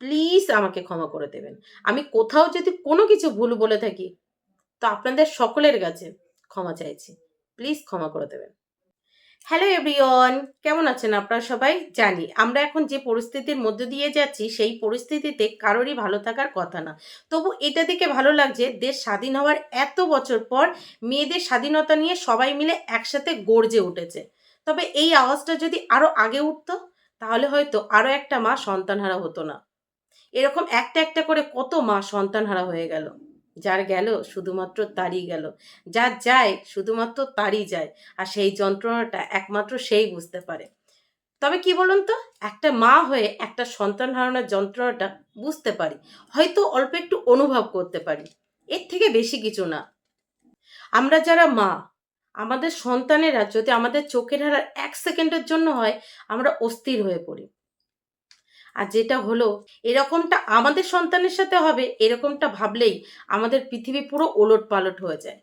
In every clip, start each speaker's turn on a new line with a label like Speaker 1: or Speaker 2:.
Speaker 1: Please আমাকে ক্ষমা করে দেবেন। আমি কোথাও যদি কোনো কিছু ভুল বলে থাকি, তো আপনাদের সকলের কাছে ক্ষমা চাইছি। প্লিজ ক্ষমা করে দেবেন। হ্যালো এভরিওয়ান কেমন আছেন আপনারা সবাই? জানি, আমরা এখন যে পরিস্থিতির মধ্যে দিয়ে যাচ্ছি, সেই পরিস্থিতিতে কারোরই ভালো থাকার কথা না। তবু এটা দেখে ভালো লাগছে, দেশ স্বাধীন হওয়ার এত বছর পর মেয়েদের স্বাধীনতা নিয়ে সবাই মিলে একসাথে গর্জে উঠেছে। তবে এই আওয়াজটা যদি আরও আগে উঠতো, তাহলে হয়তো আরও একটা মা সন্তানহারা হতো না। এরকম একটা একটা করে কত মা সন্তানহারা হয়ে গেল। যার গেল শুধুমাত্র তারই গেল। যার যায় শুধুমাত্র তারই যায়। আর সেই যন্ত্রণাটা একমাত্র সেই বুঝতে পারে। তবে কি বলুন তো? একটা মা হয়ে একটা সন্তান হারানোর যন্ত্রণাটা বুঝতে পারি। হয়তো অল্প একটু অনুভব করতে পারি। এর থেকে বেশি কিছু না। আমরা যারা মা, আমাদের সন্তানেরা যদি আমাদের চোখের হারার এক সেকেন্ডের জন্য হয়, আমরা অস্থির হয়ে পড়ি। আর যেটা হলো, এরকমটা আমাদের সন্তানের সাথে হবে, এরকমটা ভাবলেই আমাদের পৃথিবী পুরো ওলট পালট হয়ে যায়।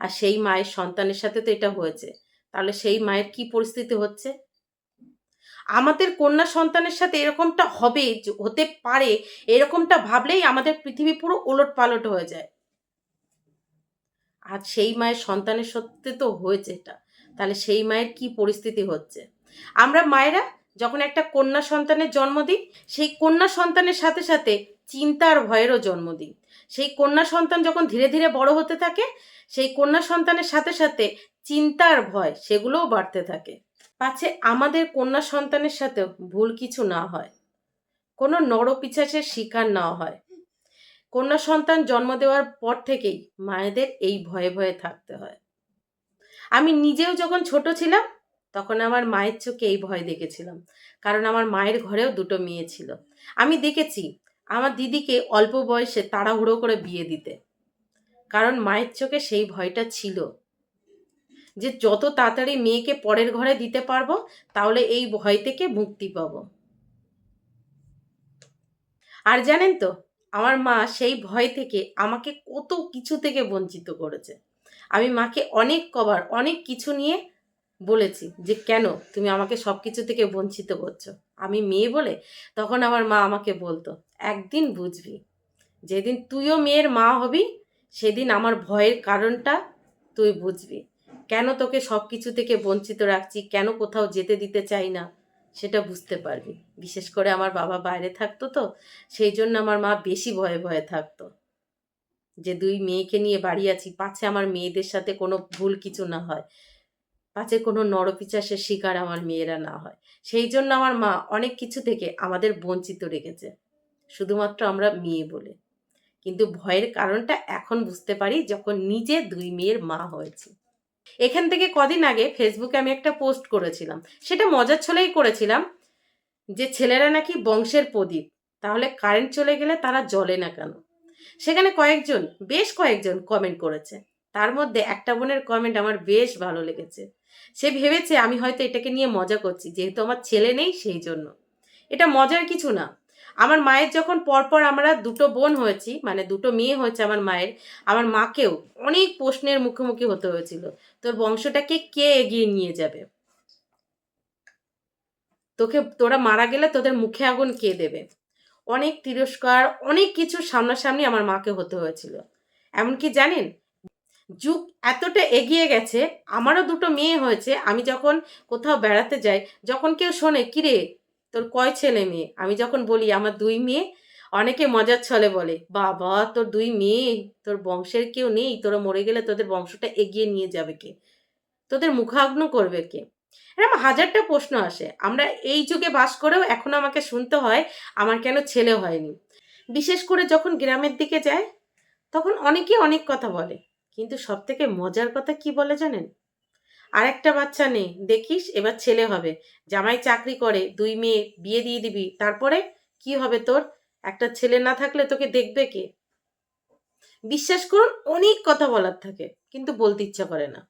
Speaker 1: আর সেই মায়ের সন্তানের সাথে তো এটা হয়েছে। তাহলে সেই মায়ের কি পরিস্থিতি হচ্ছে? আমাদের কন্যা সন্তানের সাথে এরকমটা হবে হতে পারে, এরকমটা ভাবলেই আমাদের পৃথিবী পুরো ওলট পালট হয়ে যায়। আর সেই মায়ের সন্তানের সত্যি তো হয়েছে এটা। তাহলে সেই মায়ের কি পরিস্থিতি হচ্ছে? আমরা মায়েরা যখন একটা কন্যা সন্তানের জন্ম দিই, সেই কন্যা সন্তানের সাথে সাথে চিন্তার ভয়েরও জন্ম দিই। সেই কন্যা সন্তান যখন ধীরে ধীরে বড় হতে থাকে, সেই কন্যা সন্তানের সাথে সাথে চিন্তার ভয় সেগুলোও বাড়তে থাকে। পাছে আমাদের কন্যা সন্তানের সাথেও ভুল কিছু না হয়। কোনো নরপিচাসের শিকার না হয়। কন্যা সন্তান জন্ম দেওয়ার পর থেকেই মায়েদের এই ভয়ে ভয়ে থাকতে হয়। আমি নিজেও যখন ছোট ছিলাম তখন আমার মায়ের চোখে এই ভয় দেখেছিলাম। কারণ আমার মায়ের ঘরেও দুটো মেয়ে ছিল। আমি দেখেছি আমার দিদিকে অল্প বয়সে তাড়াহুড়ো করে বিয়ে দিতে। কারণ মায়ের চোখে সেই ভয়টা ছিল যে যত তাড়াতাড়ি মেয়েকে পরের ঘরে দিতে পারব, তাহলে এই ভয় থেকে মুক্তি পাবো। আর জানেন তো, আমার মা সেই ভয় থেকে আমাকে কত কিছু থেকে বঞ্চিত করেছে। আমি মাকে অনেক কবার অনেক কিছু নিয়ে বলেছি যে কেন তুমি আমাকে সব কিছু থেকে বঞ্চিত করছ? আমি মেয়ে বলে? তখন আমার মা আমাকে বলতো, একদিন বুঝবি, যেদিন তুইও মেয়ের মা হবি, সেদিন আমার ভয়ের কারণটা তুই বুঝবি। কেন তোকে সব কিছু থেকে বঞ্চিত রাখছি? কেন কোথাও যেতে দিতে চাই না? সেটা বুঝতে পারবি। বিশেষ করে আমার বাবা বাইরে থাকতো তো, সেই জন্য আমার মা বেশি ভয়ে ভয়ে থাকতো। যে দুই মেয়েকে নিয়ে বাড়ি আছি, পাছে আমার মেয়েদের সাথে কোনো ভুল কিছু না হয়। পাছে কোনো নরপিচাসের শিকার আমার মেয়েরা না হয়। সেই জন্য আমার মা অনেক কিছু থেকে আমাদের বঞ্চিত রেখেছে। শুধুমাত্র আমরা মেয়ে বলে। কিন্তু ভয়ের কারণটা এখন বুঝতে পারি যখন নিজে দুই মেয়ের মা হয়েছি। এখান থেকে কদিন আগে ফেসবুকে আমি একটা পোস্ট করেছিলাম। সেটা মজার ছলেই করেছিলাম যে, ছেলেরা নাকি বংশের প্রদীপ। তাহলে কারেন্ট চলে গেলে তারা জ্বলে না কেন? সেখানে কয়েকজন, বেশ কয়েকজন কমেন্ট করেছে। তার মধ্যে একটা বোনের কমেন্ট আমার বেশ ভালো লেগেছে। সে ভেবেছে, আমি হয়তো এটাকে নিয়ে মজা করছি, যেহেতু আমার ছেলে নেই সেই জন্য। এটা মজার কিছু না। আমার মায়ের যখন পরপর আমরা দুটো বোন হয়েছি মানে দুটো মেয়ে হয়েছে আমার মায়ের, আমার মাকেও অনেক প্রশ্নের মুখোমুখি হতে হয়েছিল, তোর বংশটাকে কে এগিয়ে নিয়ে যাবে? তোকে, তোরা মারা গেলে তোদের মুখে আগুন কে দেবে? অনেক তিরস্কার, অনেক কিছু সামনাসামনি আমার মাকে হতে হয়েছিল। এমনকি জানেন যুগ এতটা এগিয়ে গেছে, আমারও দুটো মেয়ে হয়েছে, আমি যখন কোথাও বেড়াতে যাই, যখন কেউ শোনে, কিরে, তোর কয় ছেলে মেয়ে? আমি যখন বলি, আমার দুই মেয়ে? অনেকে মজার ছলে বলে, বাবা, তোর দুই মেয়ে, তোর বংশের কেউ নেই, তোরা মরে গেলে তোদের বংশটা এগিয়ে নিয়ে যাবে কে? তোদের মুখাগ্ন করবে কে? এরকম হাজারটা প্রশ্ন আসে। আমরা এই যুগে বাস করেও এখন আমাকে শুনতে হয়, আমার কেন ছেলে হয়নি? বিশেষ করে যখন গ্রামের দিকে যায়, তখন অনেকে অনেক কথা বলে। কিন্তু সব থেকে মজার কথা কি বলে জানেন? আর একটা বাচ্চা নেই দেখিস এবার ছেলে হবে। জামাই চাকরি করে, দুই মেয়ে, বিয়ে দিয়ে দিবি, তারপরে কি হবে তোর? একটা ছেলে না থাকলে তোকে দেখবে কে? বিশ্বাস করুন, অনেক কথা বলার থাকে, কিন্তু বলতে ইচ্ছা করে না।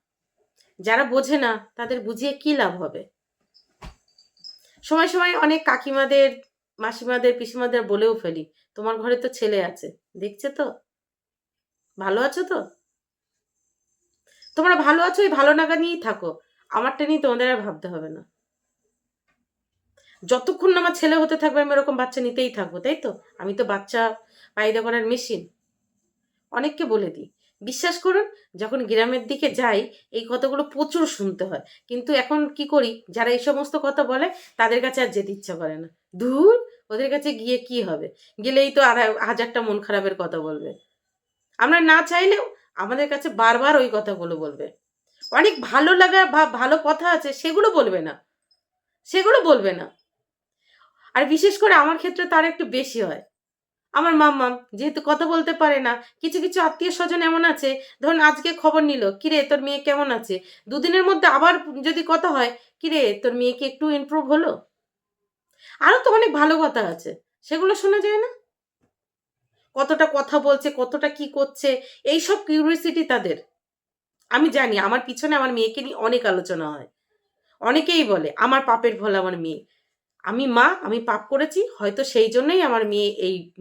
Speaker 1: যারা বোঝে না, তাদের বুঝিয়ে কি লাভ হবে? সময় সময় অনেক কাকিমাদের, মাসিমাদের, পিসিমাদের বলেও ফেলি, তোমার ঘরে তো ছেলে আছে, দেখছে তো? ভালো আছো তো? তোমরা ভালো আছো, এই ভালো লাগা নিয়েই থাকো। আমারটা নিয়ে তোমাদের আর ভাবতে হবে না। যতক্ষণ না আমার ছেলে হতে থাকবে, আমি এরকম বাচ্চা নিতেই থাকব, তাই তো? আমি তো বাচ্চা পায়দা করার মেশিন। অনেককে বলে দিই, বিশ্বাস করুন, যখন গ্রামের দিকে যাই, এই কথাগুলো প্রচুর শুনতে হয়। কিন্তু এখন কি করি, যারা এই সমস্ত কথা বলে, তাদের কাছে আর যেতে ইচ্ছা করে না। দূর ওদের কাছে গিয়ে কি হবে? গেলেই তো আর হাজারটা মন খারাপের কথা বলবে। আমরা না চাইলেও আমাদের কাছে বারবার ওই কথাগুলো বলবে। অনেক ভালো লাগা বা ভালো কথা আছে, সেগুলো বলবে না। সেগুলো বলবে না। আর বিশেষ করে আমার ক্ষেত্রে তার একটু বেশি হয়। আমার মাম্মাম যেহেতু কথা বলতে পারে না, কিছু কিছু আত্মীয় স্বজন এমন আছে, ধরুন আজকে খবর নিল, কিরে, তোর মেয়ে কেমন আছে? দুদিনের মধ্যে আবার যদি কথা হয়, কিরে, তোর মেয়ে কি একটু ইমপ্রুভ হলো? আরও তো অনেক ভালো কথা আছে, সেগুলো শোনা যায় না। কতটা কথা বলছে, কতটা কি করছে, এইসব কিউরিয়াসিটি তাদের। আমি জানি আমার পিছনে আমার মেয়েকে নিয়ে অনেক আলোচনা হয়। অনেকেই বলে, আমার পাপের ফল আমার মেয়ে। আমি মা, আমি পাপ করেছি, হয়তো সেই জন্যই আমার মেয়ে এই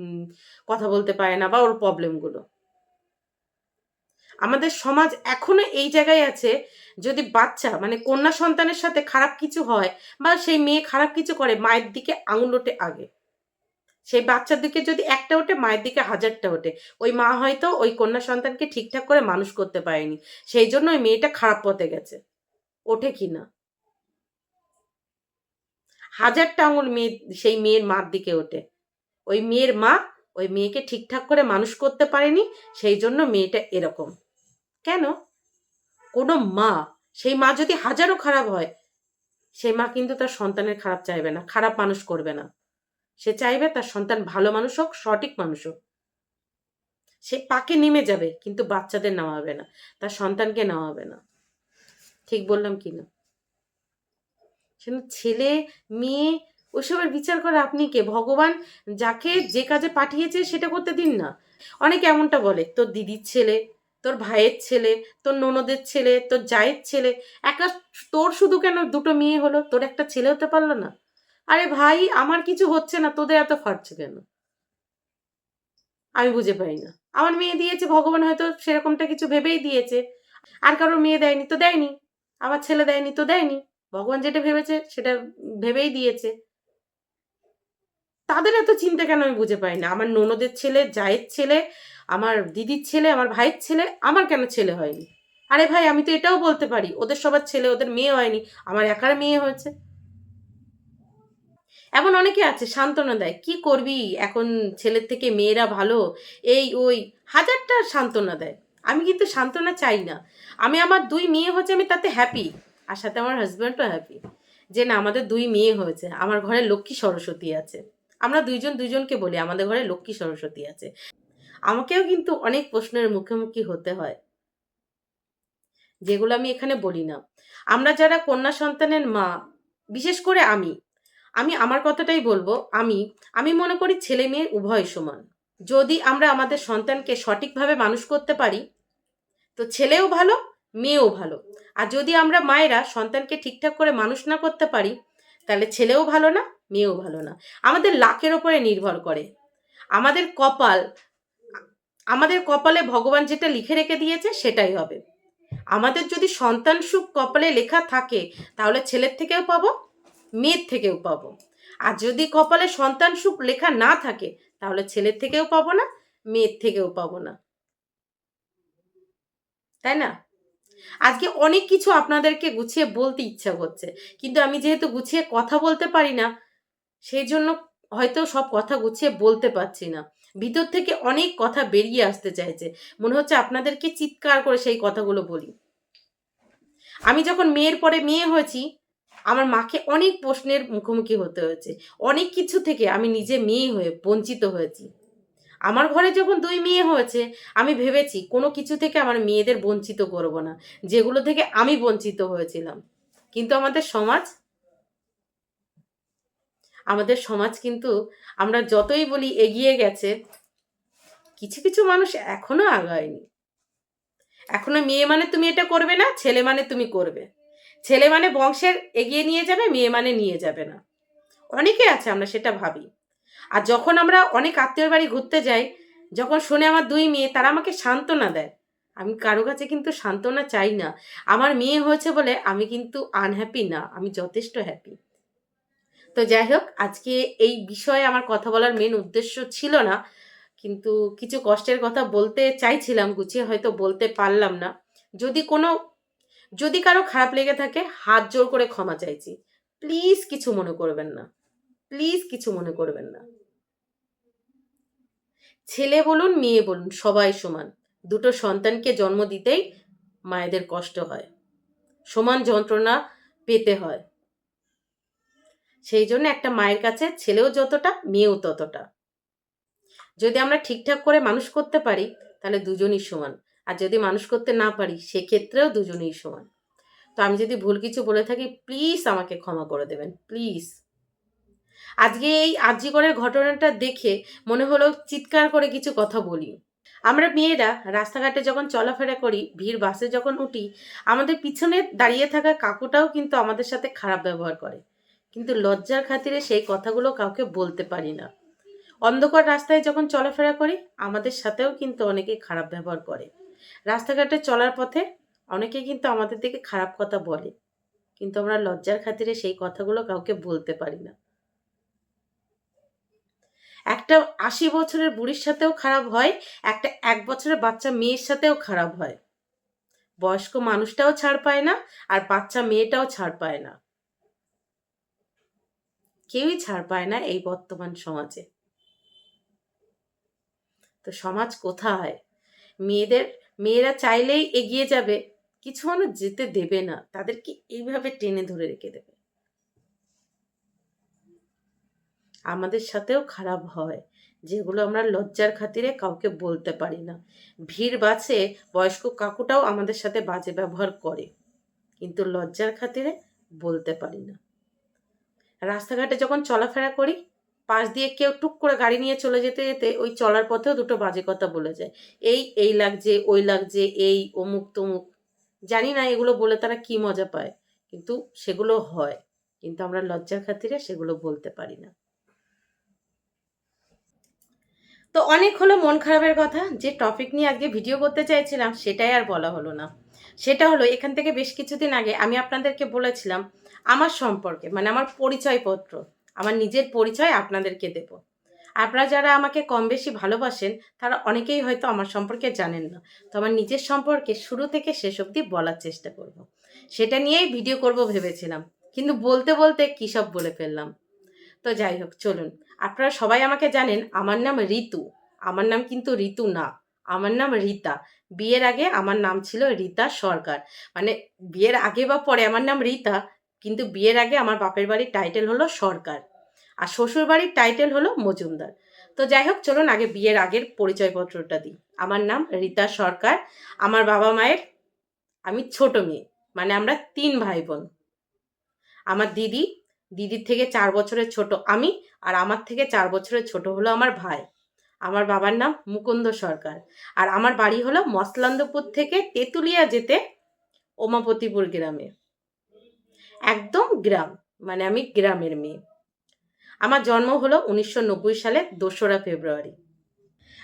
Speaker 1: কথা বলতে পারে না বা ওর প্রবলেমগুলো আমাদের সমাজ এখনও এই জায়গায় আছে, যদি বাচ্চা মানে কন্যা সন্তানের সাথে খারাপ কিছু হয় বা সেই মেয়ে খারাপ কিছু করে, মায়ের দিকে আঙুল আগে। সেই বাচ্চার দিকে যদি একটা ওঠে, মায়ের দিকে হাজারটা ওঠে। ওই মা হয়তো ওই কন্যা সন্তানকে ঠিকঠাক করে মানুষ করতে পারেনি। সেই জন্য ওই মেয়েটা খারাপ পথে গেছে। ওঠে কি না? হাজারটা আঙুল মেয়ে, সেই মেয়ের মার দিকে ওঠে। ওই মেয়ের মা ওই মেয়েকে ঠিকঠাক করে মানুষ করতে পারেনি, সেই জন্য মেয়েটা এরকম। কেন? কোনো মা, সেই মা যদি হাজারো খারাপ হয়, সেই মা কিন্তু তার সন্তানের খারাপ চাইবে না, খারাপ মানুষ করবে না। সে চাইবে তার সন্তান ভালো মানুষ হোক, সঠিক মানুষ হোক। সে পাকে নেমে যাবে, কিন্তু বাচ্চাদের নামাবে না, তার সন্তানকে নামাবে না। ঠিক বললাম কি না? ছেলে, মেয়ে ওইসবের বিচার করে আপনি কে? ভগবান যাকে যে কাজে পাঠিয়েছে সেটা করতে দিন না। অনেকে এমনটা বলে, তোর দিদির ছেলে, তোর ভাইয়ের ছেলে, তোর ননদের ছেলে, তোর জায়ের ছেলে একা তোর শুধু কেন দুটো মেয়ে হলো? তোর একটা ছেলে হতে পারল না। আরে ভাই, আমার কিছু হচ্ছে না, তোদের এত ফাটছে কেন? আমি বুঝে পাই না। আমার মেয়ে দিয়েছে, ভগবান হয়তো সেরকমটা কিছু ভেবেই দিয়েছে। আর কারোর মেয়ে দেয়নি তো দেয়নি। আমার ছেলে দেয়নি তো দেয়নি। ভগবান যেটা ভেবেছে, সেটা ভেবেই দিয়েছে। তাদের এত চিন্তা কেন আমি বুঝে পাই না? আমার ননদের ছেলে, জায়ের ছেলে, আমার দিদির ছেলে, আমার ভাইয়ের ছেলে, আমার কেন ছেলে হয়নি? আরে ভাই, আমি তো এটাও বলতে পারি, ওদের সবার ছেলে, ওদের মেয়ে হয়নি। আমার একার মেয়ে হয়েছে। এমন অনেকে আছে, সান্ত্বনা দেয়, কি করবি? এখন ছেলের থেকে মেয়েরা ভালো? এই, ওই, হাজারটা সান্ত্বনা দেয়। আমি কিন্তু সান্ত্বনা চাই না। আমি আমার দুই মেয়ে হচ্ছে আমি তাতে হ্যাপি আর সাথে আমার হাজব্যান্ডও হ্যাপি যে না, আমাদের দুই মেয়ে হয়েছে, আমার ঘরে লক্ষ্মী সরস্বতী আছে। আমরা দুইজন দুইজনকে বলি, আমাদের ঘরে লক্ষ্মী সরস্বতী আছে। আমাকেও কিন্তু অনেক প্রশ্নের মুখোমুখি হতে হয়। যেগুলো আমি এখানে বলি না। আমরা যারা কন্যা সন্তানের মা, বিশেষ করে আমি আমি আমার কথাটাই বলব, আমি আমি মনে করি ছেলে মেয়ে উভয় সমান। যদি আমরা আমাদের সন্তানকে সঠিকভাবে মানুষ করতে পারি, তো ছেলেও ভালো, মেয়েও ভালো। আর যদি আমরা মায়েরা সন্তানকে ঠিকঠাক করে মানুষ না করতে পারি, তাহলে ছেলেও ভালো না, মেয়েও ভালো না। আমাদের লাকের ওপরে নির্ভর করে। আমাদের কপাল, আমাদের কপালে ভগবান যেটা লিখে রেখে দিয়েছে সেটাই হবে। আমাদের যদি সন্তান সুখ কপালে লেখা থাকে, তাহলে ছেলের থেকেও পাবো মেয়ের থেকেও পাবো। আর যদি কপালে সন্তান সুখ লেখা না থাকে, তাহলে ছেলের থেকেও পাবো না, মেয়ের থেকেও পাবো না। তাই না? আজকে অনেক কিছু আপনাদেরকে গুছিয়ে বলতে ইচ্ছা করছে, কিন্তু আমি যেহেতু গুছিয়ে কথা বলতে পারি না, সেই জন্য হয়তো সব কথা গুছিয়ে বলতে পারছি না। ভিতর থেকে অনেক কথা বেরিয়ে আসতে চাইছে। মনে হচ্ছে আপনাদেরকে চিৎকার করে সেই কথাগুলো বলি। আমি যখন মেয়ের পরে মেয়ে হয়েছি আমার মাকে অনেক প্রশ্নের মুখোমুখি হতে হয়েছে। অনেক কিছু থেকে আমি নিজে মেয়ে হয়ে বঞ্চিত হয়েছি। আমার ঘরে যখন দুই মেয়ে হয়েছে, আমি ভেবেছি কোনো কিছু থেকে আমার মেয়েদের বঞ্চিত করব না, যেগুলো থেকে আমি বঞ্চিত হয়েছিলাম। কিন্তু আমাদের সমাজ আমাদের সমাজ কিন্তু আমরা যতই বলি এগিয়ে গেছে, কিছু কিছু মানুষ এখনও আগায়নি। এখনও মেয়ে মানে তুমি এটা করবে না, ছেলে মানে তুমি করবে। ছেলে মানে বংশের এগিয়ে নিয়ে যাবে, মেয়ে মানে নিয়ে যাবে না। অনেকে আছে, আমরা সেটা ভাবি। আর যখন আমরা অনেক আত্মীয়র বাড়ি ঘুরতে যাই, যখন শুনে আমার দুই মেয়ে, তারা আমাকে সান্ত্বনা দেয়। আমি কারও কাছে কিন্তু সান্ত্বনা চাই না। আমার মেয়ে হয়েছে বলে আমি কিন্তু আনহ্যাপি না, আমি যথেষ্ট হ্যাপি তো যাই হোক, আজকে এই বিষয়ে আমার কথা বলার মেন উদ্দেশ্য ছিল না। কিন্তু কিছু কষ্টের কথা বলতে চাইছিলাম, গুছিয়ে হয়তো বলতে পারলাম না। যদি কোনো যদি কারও খারাপ লেগে থাকে, হাত জোর করে ক্ষমা চাইছি। প্লিজ কিছু মনে করবেন না। প্লিজ কিছু মনে করবেন না। ছেলে বলুন, মেয়ে বলুন, সবাই সমান। দুটো সন্তানকে জন্ম দিতেই মায়েদের কষ্ট হয়। সমান যন্ত্রণা পেতে হয়। সেই জন্য একটা মায়ের কাছে ছেলেও যতটা, মেয়েও ততটা। যদি আমরা ঠিকঠাক করে মানুষ করতে পারি, তাহলে দুজনই সমান। আর যদি মানুষ করতে না পারি, সেক্ষেত্রেও দুজনেই সমান। তো আমি যদি ভুল কিছু বলে থাকি প্লিজ আমাকে ক্ষমা করে দেবেন প্লিজ আজকে এই আজিগরের ঘটনাটা দেখে মনে হলো চিৎকার করে কিছু কথা বলি। আমরা মেয়েরা রাস্তাঘাটে যখন চলাফেরা করি, ভিড় বাসে যখন উঠি, আমাদের পিছনে দাঁড়িয়ে থাকা কাকুটাও কিন্তু আমাদের সাথে খারাপ ব্যবহার করে। কিন্তু লজ্জার খাতিরে সেই কথাগুলো কাউকে বলতে পারি না। অন্ধকার রাস্তায় যখন চলাফেরা করি, আমাদের সাথেও কিন্তু অনেকে খারাপ ব্যবহার করে। রাস্তাঘাটে চলার পথে অনেকে কিন্তু আমাদের দিকে খারাপ কথা বলে, কিন্তু আমরা লজ্জার খাতিরে সেই কথাগুলো কাউকে বলতে পারি না। একটা আশি বছরের বুড়ির সাথেও খারাপ হয়, একটা এক বছরের বাচ্চা মেয়ের সাথেও খারাপ হয়। বয়স্ক মানুষটাও ছাড় পায় না, আর বাচ্চা মেয়েটাও ছাড় পায় না। কেউই ছাড় পায় না এই বর্তমান সমাজে। তো সমাজ কোথায়? মেয়েদের মেয়েরা চাইলেই এগিয়ে যাবে, কিছু মানুষ যেতে দেবে না, তাদেরকে এইভাবে টেনে ধরে রেখে দেবে। আমাদের সাথেও খারাপ হয়, যেগুলো আমরা লজ্জার খাতিরে কাউকে বলতে পারি না। ভিড় বাছে বয়স্ক কাকুটাও আমাদের সাথে বাজে ব্যবহার করে, কিন্তু লজ্জার খাতিরে বলতে পারি না। রাস্তাঘাটে যখন চলাফেরা করি পাশ দিয়ে কেউ টুক করে গাড়ি নিয়ে চলে যেতে যেতে ওই চলার পথেও দুটো বাজে কথা বলে যায়। এই এই লাগছে, ওই লাগছে, এই, অমুক, তমুক। জানি না এগুলো বলে তারা কি মজা পায়, কিন্তু সেগুলো হয়। কিন্তু আমরা লজ্জার খাতিরে সেগুলো বলতে পারি না। তো অনেক হলো মন খারাপের কথা, যে টপিক নিয়ে আজকে ভিডিও করতে চাইছিলাম, সেটাই আর বলা হলো না। সেটা হলো, এখান থেকে বেশ কিছুদিন আগে আমি আপনাদেরকে বলেছিলাম, আমার সম্পর্কে মানে আমার পরিচয়পত্র। আমার নিজের পরিচয় আপনাদেরকে দেব। আপনারা যারা আমাকে কম বেশি ভালোবাসেন, তারা অনেকেই হয়তো আমার সম্পর্কে জানেন না। তো আমার নিজের সম্পর্কে শুরু থেকে শেষ অবধি বলার চেষ্টা করব। সেটা নিয়েই ভিডিও করব ভেবেছিলাম, কিন্তু বলতে বলতে কী সব বলে ফেললাম। তো যাই হোক, চলুন। আপনারা সবাই আমাকে জানেন, আমার নাম ঋতু। আমার নাম কিন্তু ঋতু না, আমার নাম রীতা। বিয়ের আগে আমার নাম ছিল রীতা সরকার। মানে বিয়ের আগে বা পরে আমার নাম রীতা কিন্তু বিয়ের আগে আমার বাপের বাড়ির টাইটেল হলো সরকার আর শ্বশুর বাড়ির টাইটেল হলো মজুমদার। তো যাই হোক, চলুন আগে বিয়ের আগের পরিচয়পত্রটা দিই। আমার নাম রীতা সরকার, আমার বাবা মায়ের আমি ছোট মেয়ে মানে আমরা তিন ভাই বোন আমার দিদি, দিদির থেকে চার বছরের ছোট আমি আর আমার থেকে চার বছরের ছোট হলো আমার ভাই। আমার বাবার নাম মুকুন্দ সরকার আর আমার বাড়ি হলো মসলান্দপুর থেকে তেঁতুলিয়া যেতে ওমাপতিপুর গ্রামে। একদম গ্রাম মানে আমি গ্রামের মেয়ে। আমার জন্ম হলো উনিশশো সালের দোসরা ফেব্রুয়ারি।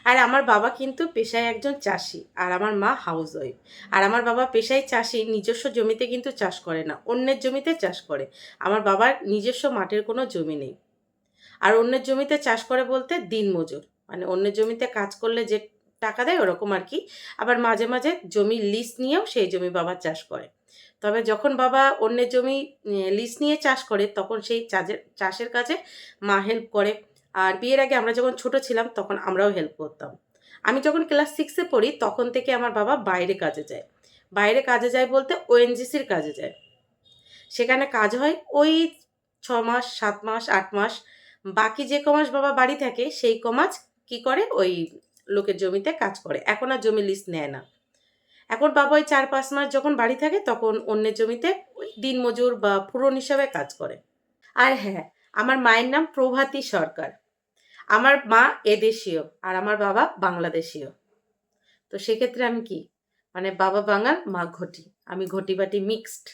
Speaker 1: আর আমার বাবা কিন্তু পেশায় একজন চাষি, আর আমার মা হাউস ওয়াইফ আর আমার বাবা পেশায় চাষি, নিজস্ব জমিতে কিন্তু চাষ করে না, অন্যের জমিতে চাষ করে। আমার বাবার নিজস্ব মাঠের কোনো জমি নেই। আর অন্যের জমিতে চাষ করে বলতে দিন মজুর মানে অন্যের জমিতে কাজ করলে যে টাকা দেয় ওরকম আর কি। আবার মাঝে মাঝে জমি লিস্ট নিয়েও সেই জমি বাবা চাষ করে। তবে যখন বাবা অন্যের জমি লিস্ট নিয়ে চাষ করে, তখন সেই চাষের চাষের কাজে মা হেল্প করে। আর বিয়ের আগে আমরা যখন ছোট ছিলাম, তখন আমরাও হেল্প করতাম। আমি যখন ক্লাস সিক্সে পড়ি, তখন থেকে আমার বাবা বাইরে কাজে যায়। বাইরে কাজে যায় বলতে ওএনজিসির কাজে যায়। সেখানে কাজ হয় ওই ছ মাস, সাত মাস, আট মাস। বাকি যে কমাস বাবা বাড়ি থাকে, সেই কমাস কি করে ওই লোকের জমিতে কাজ করে। এখন আর জমি লিস্ট নেয় না। এখন বাবা ওই চার পাঁচ মাস যখন বাড়ি থাকে, তখন অন্যের জমিতে দিনমজুর বা পূরণ হিসাবে কাজ করে। আর হ্যাঁ আমার মায়ের নাম প্রভাতী সরকার। আমার মা এদেশীয় আর আমার বাবা বাংলাদেশীয়। তো সেক্ষেত্রে আমি কি? মানে বাবা বাঙাল, মা ঘটি। আমি ঘটি বাটি মিক্সড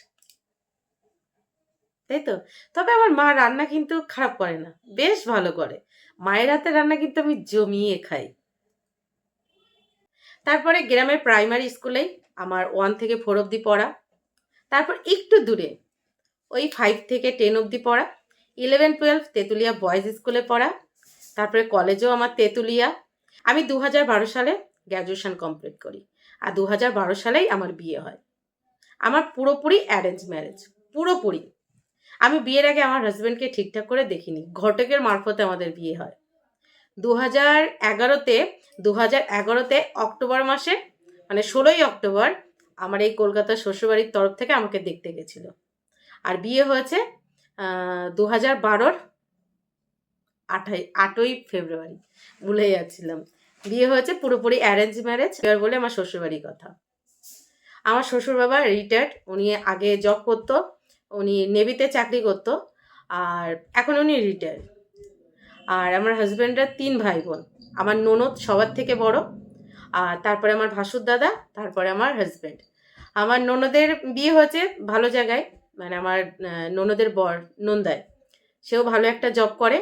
Speaker 1: তাই তো? তবে আমার মা রান্না কিন্তু খারাপ করে না। বেশ ভালো করে। মায়ের হাতে রান্না কিন্তু আমি জমিয়ে খাই। তারপরে গ্রামের প্রাইমারি স্কুলেই আমার ওয়ান থেকে ফোর অবধি পড়া। তারপর একটু দূরে, ওই ফাইভ থেকে টেন অবধি পড়া। ইলেভেন টুয়েলভ তেঁতুলিয়া বয়েজ স্কুলে পড়া। তারপরে কলেজেও আমার তেঁতুলিয়া। আমি দু হাজার বারো সালে গ্র্যাজুয়েশন কমপ্লিট করি আর দু হাজার বারো সালেই আমার বিয়ে হয়। আমার পুরোপুরি অ্যারেঞ্জ ম্যারেজ পুরোপুরি। আমি বিয়ের আগে আমার হাজব্যান্ডকে ঠিকঠাক করে দেখিনি, ঘটকের মারফতে আমাদের বিয়ে হয়। দু হাজার এগারোতে দু হাজার এগারোতে অক্টোবর মাসে মানে ষোলোই অক্টোবর, আমার এই কলকাতার শ্বশুরবাড়ির তরফ থেকে আমাকে দেখতে গেছিল। আর বিয়ে হয়েছে দু হাজার বারোর আঠাই, আটই ফেব্রুয়ারি ভুলে যাচ্ছিলাম। বিয়ে হয়েছে পুরোপুরি অ্যারেঞ্জ ম্যারেজ এবার বলে আমার শ্বশুরবাড়ির কথা। আমার শ্বশুর বাবা রিটায়ার্ড উনি আগে জব করতো, উনি নেভিতে চাকরি করতো, আর এখন উনি রিটায়ার্ড আর আমার হাজব্যান্ডের তিন ভাই বোন আমার ননদ সবার থেকে বড়, আর তারপরে আমার ভাসুর দাদা, তারপরে আমার হাজব্যান্ড আমার ননদের বিয়ে হয়েছে ভালো জায়গায় মানে আমার ননদের বর নন্দায়। সেও ভালো একটা জব করে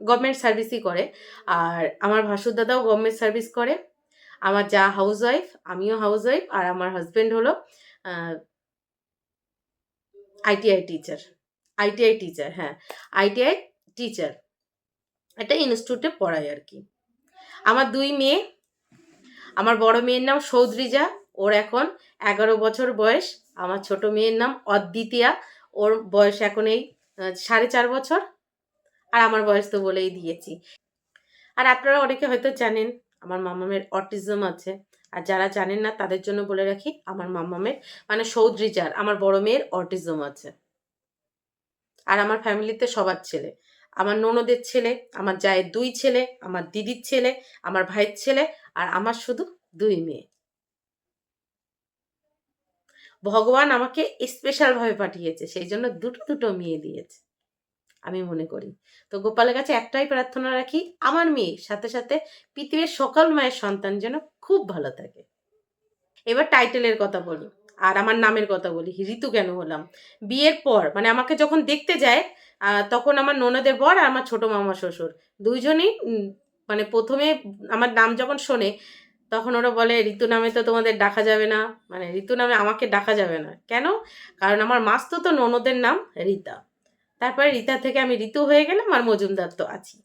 Speaker 1: গভর্নমেন্ট সার্ভিসই করে। আর আমার ভাসুর দাদাও গভর্নমেন্ট সার্ভিস করে। আমার যা হাউস ওয়াইফ আমিও হাউস ওয়াইফ আর আমার হাজব্যান্ড হলো আইটিআই টিচার আইটিআই টিচার হ্যাঁ আইটিআই টিচার একটা ইনস্টিটিউটে পড়ায় আর কি আমার দুই মেয়ে, আমার বড় মেয়ের নাম সৌদ্রিজা, ওর এখন এগারো বছর বয়স। আমার ছোট মেয়ের নাম অদ্বিতীয়া, ওর বয়স এখন এই সাড়ে চার বছর। আর আমার বয়স তো বলেই দিয়েছি। আর আপনারা অনেকে হয়তো জানেন, আমার মামামের অটিজম আছে। আর যারা জানেন না, তাদের জন্য বলে রাখি, আমার মামামের মানে সৌদ্রিজার, আমার বড় মেয়ের অটিজম আছে। আর আমার ফ্যামিলিতে সবার ছেলে। আমার ননদের ছেলে, আমার জায়ের দুই ছেলে, আমার দিদির ছেলে, আমার ভাইয়ের ছেলে আর আমার শুধু দুই মেয়ে। ভগবান আমাকে স্পেশালভাবে পাঠিয়েছে, সেই জন্য দুটো দুটো মেয়ে দিয়েছে, আমি মনে করি। তো গোপালের কাছে একটাই প্রার্থনা রাখি, আমার মেয়ে, সাথে সাথে পৃথিবীর সকল মায়ের সন্তান যেন খুব ভালো থাকে। এবার টাইটেলের কথা বলি। আর আমার নামের কথা বলি, ঋতু কেন হলাম? বিয়ের পর মানে আমাকে যখন দেখতে যায় তখন আমার ননদের বর আর আমার ছোট মামা শ্বশুর। দুইজনই মানে প্রথমে আমার নাম যখন শোনে, তখন ওরা বলে, ঋতু নামে তো তোমাদের ডাকা যাবে না। মানে ঋতু নামে আমাকে ডাকা যাবে না। কেন? কারণ আমার মাস্তো তো ননদের নাম রীতা। তারপরে রীতা থেকে আমি ঋতু হয়ে গেলাম আর মজুমদার তো আছি।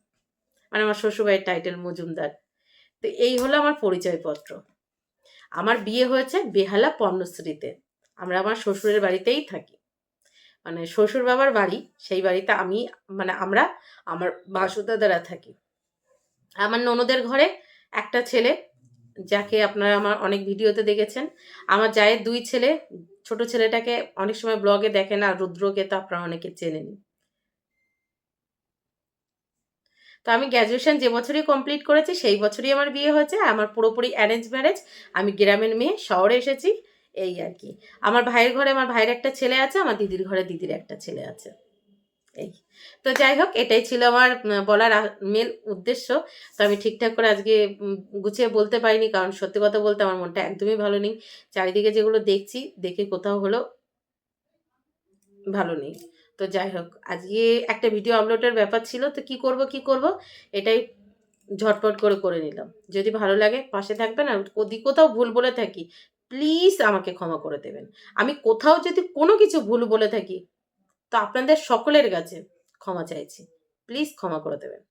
Speaker 1: মানে আমার শ্বশুরবাড়ির টাইটেল মজুমদার। তো এই হলো আমার পরিচয়পত্র। আমার বিয়ে হয়েছে বেহালা পর্ণশ্রীতে আমরা আমার শ্বশুরের বাড়িতেই থাকি। মানে শ্বশুর বাবার বাড়ি, সেই বাড়িতে আমি মানে আমরা, আমার বাসুদাদারা থাকি। আমার ননদের ঘরে একটা ছেলে, যাকে আপনারা আমার অনেক ভিডিওতে দেখেছেন। আমার জায়ের দুই ছেলে, ছোট ছেলেটাকে অনেক সময় ব্লগে দেখেন আর রুদ্রকে তো আপনারা অনেকে চেনেন তো আমি গ্র্যাজুয়েশন যে বছরই কমপ্লিট করেছি, সেই বছরই আমার বিয়ে হয়েছে। আমার পুরোপুরি অ্যারেঞ্জ ম্যারেজ আমি গ্রামের মেয়ে, শহরে এসেছি, এই আর কি। আমার ভাইয়ের ঘরে আমার ভাইয়ের একটা ছেলে আছে, আমার দিদির ঘরে দিদির একটা ছেলে আছে। এই। তো যাই হোক, এটাই ছিল আমার বলার মেন উদ্দেশ্য। তো আমি ঠিকঠাক করে আজকে গুছিয়ে বলতে পারিনি, কারণ সত্যি কথা বলতে আমার মনটা একদমই ভালো নেই। চারিদিকে যেগুলো দেখছি, দেখে কোথাও হলো ভালো নেই। তো যাই হোক, আজকে একটা ভিডিও আপলোডের ব্যাপার ছিল, তো কি করব কি করব, এটাই ঝটপট করে করে নিলাম। যদি ভালো লাগে পাশে থাকবেন আর ওদিক কোথাও ভুল বলে থাকি প্লিজ আমাকে ক্ষমা করে দেবেন। আমি কোথাও যদি কোনো কিছু ভুল বলে থাকি, তো আপনাদের সকলের কাছে ক্ষমা চাইছি প্লিজ ক্ষমা করে দেবেন।